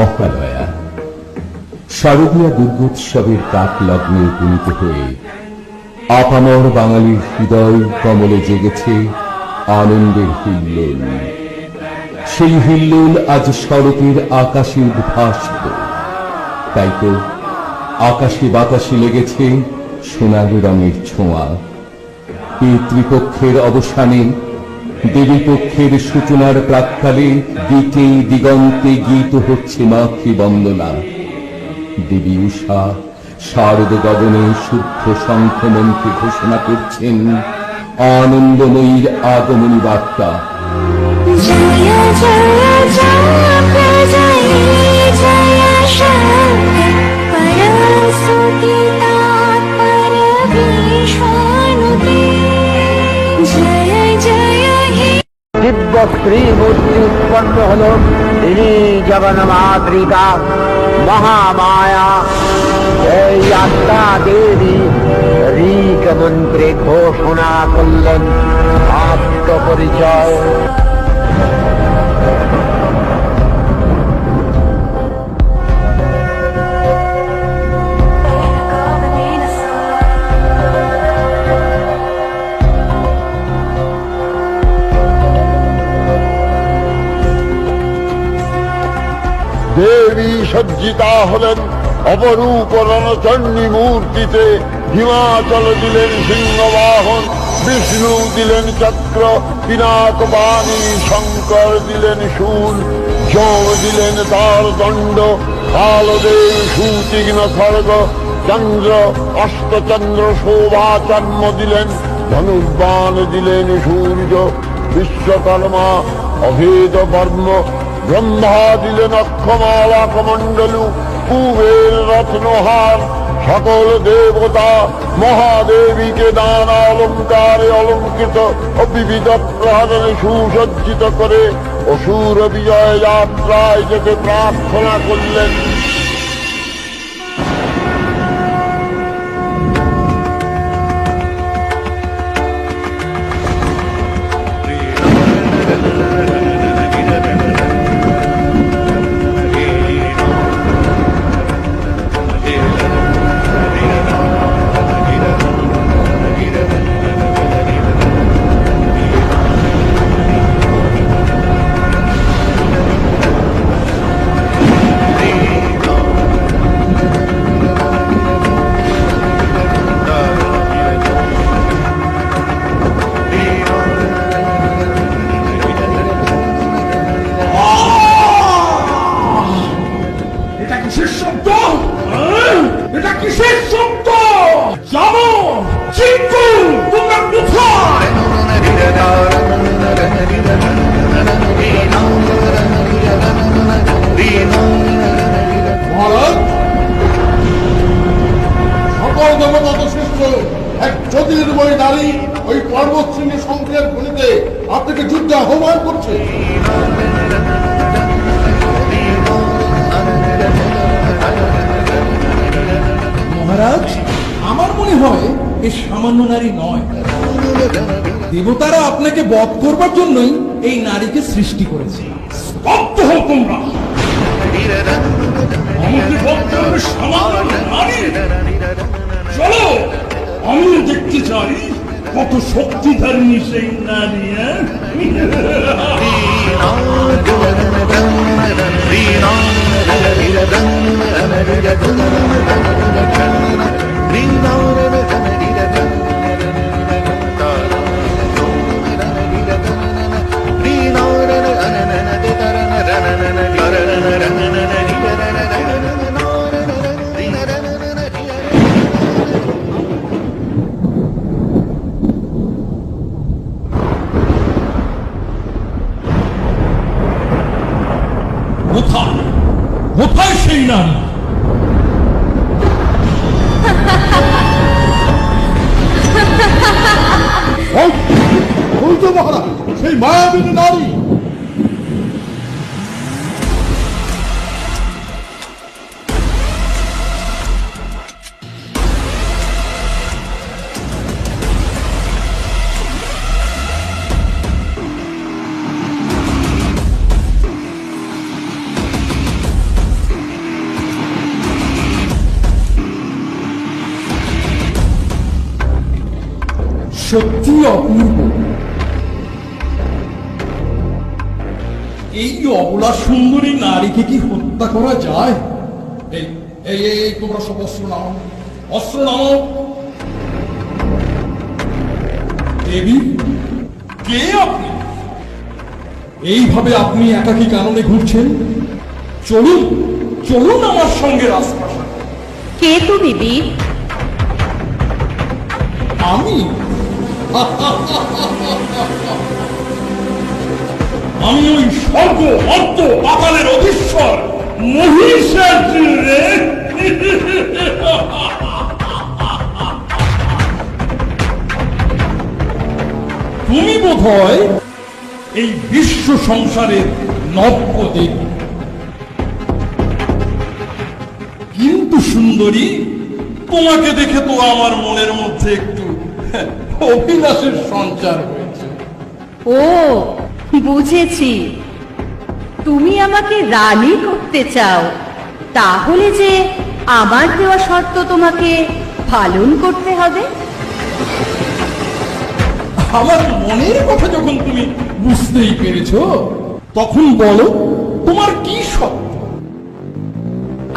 মহালয়া শারদীয়া দুর্গোৎসবের প্রাক লগ্নে উপনীত হয়ে আপামর বাঙালির হৃদয় কমলে জেগেছে আনন্দের হিল্লোল। সেই হিল্লোল আজ শরতের আকাশে উদ্ভাসিত। তাই তো আকাশে বাতাসে লেগেছে সোনালি রঙের ছোঁয়া। পিতৃপক্ষের অবসানে দেবীপক্ষের সূচনার প্রাককালে দিকে দিগন্তে গীত হচ্ছে মাতৃ দেবী উষা শারদ গগনে শুদ্ধ শঙ্খমন্ত্রী ঘোষণা করছেন আনন্দময়ীর আগমনী বার্তা জয় জয় জয় জয় জয় দিব্য স্ত্রী মূর্তি উৎপন্ন হল তিনি জগন মাতৃকা মহামায়া। এই আত্মা দেবী ঋক মন্ত্রে ঘোষণা করলেন। আত্মপরিচয়। দেবী সজ্জিতা হলেন অপরূপ রণচণ্ডী মূর্তিতে হিমাচল দিলেন সিংহবাহন, বিষ্ণু দিলেন চক্র, পিনাক বাণী, শঙ্কর দিলেন শূল, যম দিলেন তার দণ্ড, কালদেব সুতীঘ্ন স্বর্গ, চন্দ্র, অষ্টচন্দ্র শোভাচর্ম দিলেন, ধনুর্বাণ দিলেন সূর্য, বিশ্বকর্মা, অভেদ বর্ম ব্রহ্মা দিলেন অক্ষমালা কমণ্ডলু, কুবের রত্নহার, সকল দেবতা মহাদেবীকে দান অলঙ্কারে অলঙ্কৃত ও বিবিধ প্রহরণে সুসজ্জিত করে অসুর বিজয় যাত্রায় যেতে প্রার্থনা করলেন। এটা কিসের শব্দ? যাব। চিঙ্কু তোমরা কোথায়? সকল দেবতা শ্রেষ্ঠ এক জ্যোতির্ময় নারী ওই আপনাকে যুদ্ধে আহ্বান করছে। হয় এ সামান্য নারী নয় দেবতারা আপনাকে বধ করবার জন্যই এই নারীকে সৃষ্টি করেছে চলো আমি দেখতে চাই কত শক্তিধারিণী সেই নারী হ্যাঁ? কোথায় কোথায় সেই নারী সেই মায়াবিনী নারী সত্যি অপূর্ব। এই অবলা সুন্দরী নারীকে কি হত্যা করা যায়? এই তোমরা সব অস্ত্র নামাও অস্ত্র নামাও দেবী কে আপনি? এইভাবে আপনি একাকী কারণে ঘুরছেন? চলুন চলুন আমার সঙ্গে রাজপ্রাসাদ। কে তুমি বীর? আমি? আমি ওই স্বর্গ অর্থ পাতালের অধীশ্বর তুমি বোধ হয় এই বিশ্ব সংসারের নবদেবী কিন্তু সুন্দরী, তোমাকে দেখে তো আমার মনের মধ্যে একটু অভিলাষের সঞ্চার হয়েছে। ও বুঝেছি। তুমি আমাকে রানী করতে চাও তাহলে যে আমার দেওয়া শর্ত তোমাকে পালন করতে হবে। আমার মনের কথা যখন তুমি বুঝতেই পেরেছ তখন বলো তোমার কি শর্ত?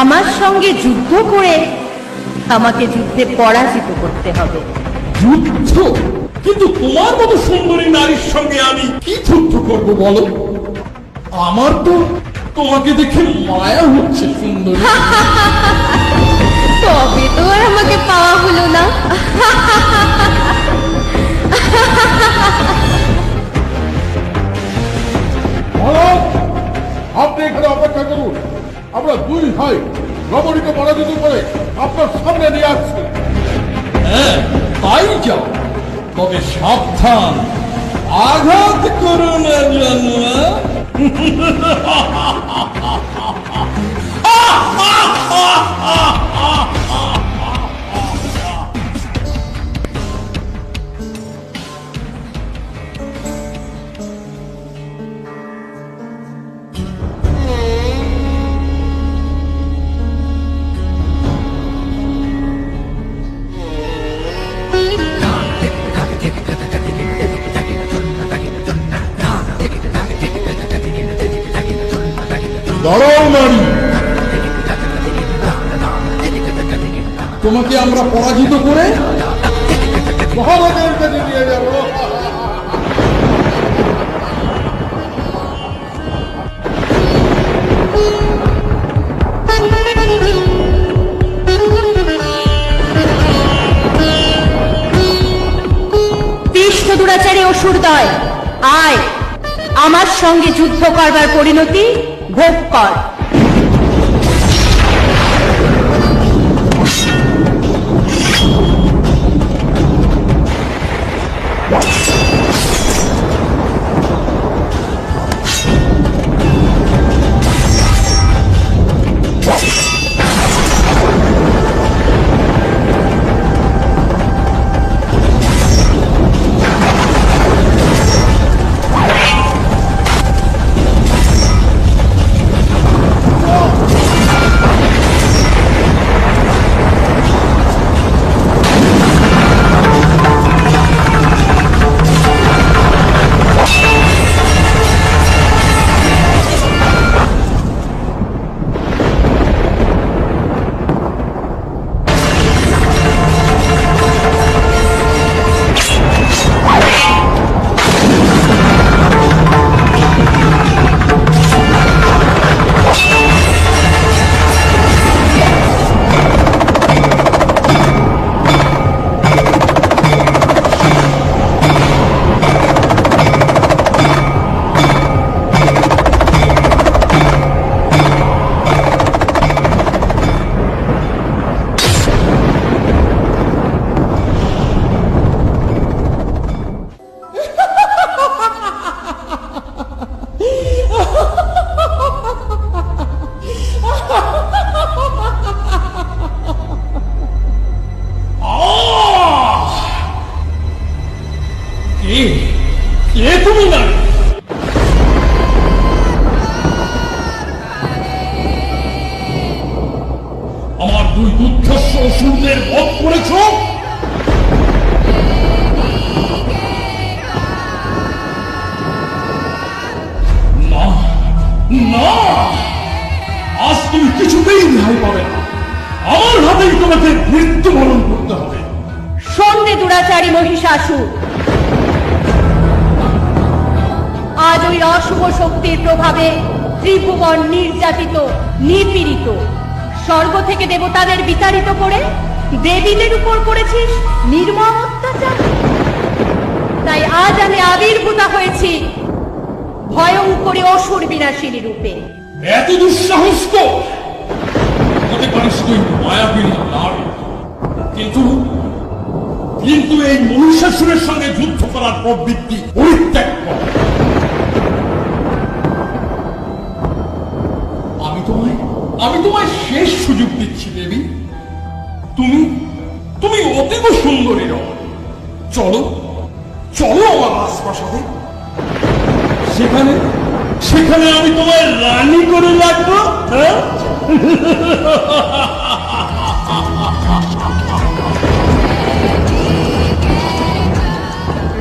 আমার সঙ্গে যুদ্ধ করে আমাকে যুদ্ধে পরাজিত করতে হবে। যুদ্ধ কিন্তু তোমার মতো সুন্দরী নারীর সঙ্গে আমি কি যুদ্ধ করব বলো? আমার তো তোমাকে দেখে মায়া হচ্ছে সুন্দরী। Ha ha ha! দাঁড়াও নারী। তোমাকে আমরা পরাজিত করে মহারাজের কাছে অসুর দয় আয়। আমার সঙ্গে যুদ্ধ করবার পরিণতি घोपकौर শুরু না না, আজ তুমি কিছুতেই রেহাই পাবে না। আমার হাতেই তোমাকে মৃত্যুবরণ করতে হবে। সন্ধে দুরাচারী মহিষাসুর। আজ ওই অশুভ শক্তির প্রভাবে ত্রিভুবন নির্যাতিত, নিপীড়িত। স্বর্গ থেকে দেবতাদের বিতাড়িত করে দেবীদের উপর করেছিস নির্মম অত্যাচার। তাই আজ আমি আবির্ভূতা হয়েছি ভয়ঙ্করী অসুর বিনাশিনী রূপে। এত দুঃসাহস তো হতে পারিস তুই মায়াবিনী নারী, কিন্তু কিন্তু এই মহিষাসুরের সঙ্গে যুদ্ধ করার প্রবৃত্তি পরিত্যাগ কর আমি তোমায় আমি তোমায় শেষ সুযোগ দিচ্ছি, দেবী। তুমি তুমি অতীব সুন্দরী রমণী চলো চলো আমার রাজপ্রাসাদে সেখানে সেখানে আমি তোমায় রানী করে রাখব হ্যাঁ?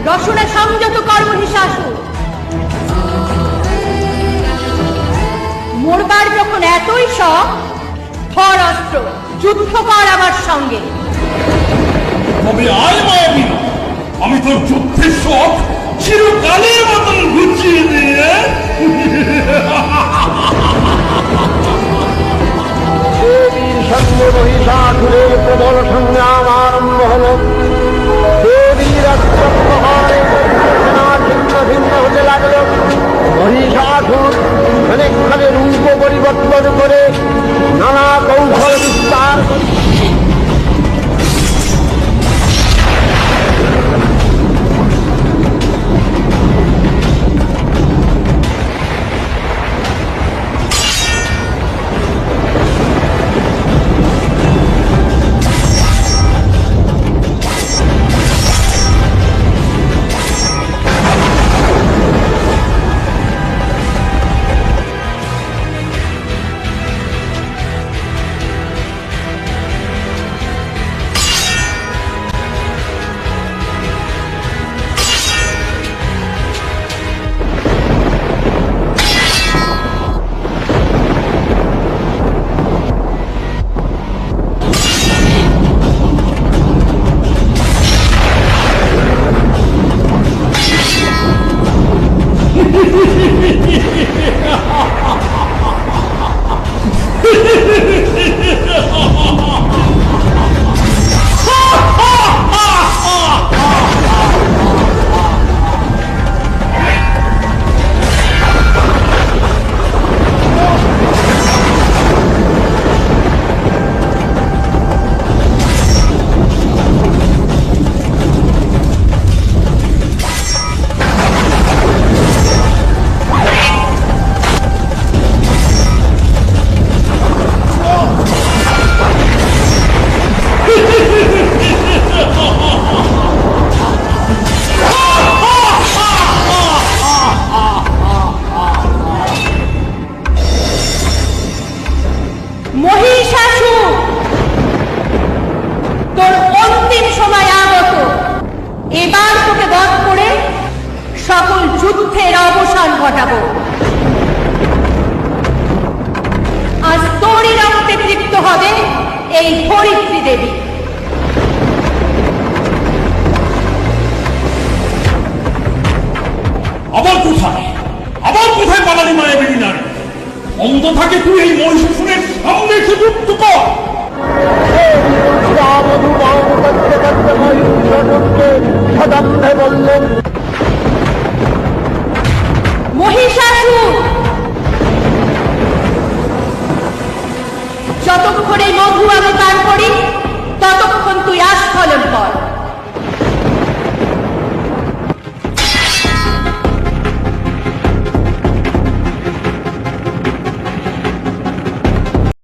রসনা সংযত কর্ম হিসাসুর মোরবার যখন এতই শখ ধর অস্ত্র যুদ্ধ কর আমার সঙ্গে। তবে আয় মায়াবী আমি তোর যুদ্ধের শখ চিরকালের মতন ঘুচিয়ে দিয়ে দেবীর সঙ্গে মহিষাসুরের প্রবল সংগ্রাম আরম্ভ হল। দেবীর অস্ত্রপ্রহারে ছিন্ন ভিন্ন হতে লাগল। মহিষাসুর রূপ পরিবর্তন করে Yeah. যুদ্ধের অবসান ঘটাবো। আজ তোরই রক্তে তৃপ্ত হবে এই ধরিত্রী দেবী। আবার কোথায়? আবার কোথায় পালালি মায়াবিনী নারী? অন্ত থাকে তুই এই মহিষাসুরের সামনে এসে যুদ্ধ কর। করতে মহিষাসুরকে সদম্ভে বললেন মহিষাসুর! যতক্ষণ এই মধু আমি পান করি ততক্ষণ তুই আস্ফলন কর।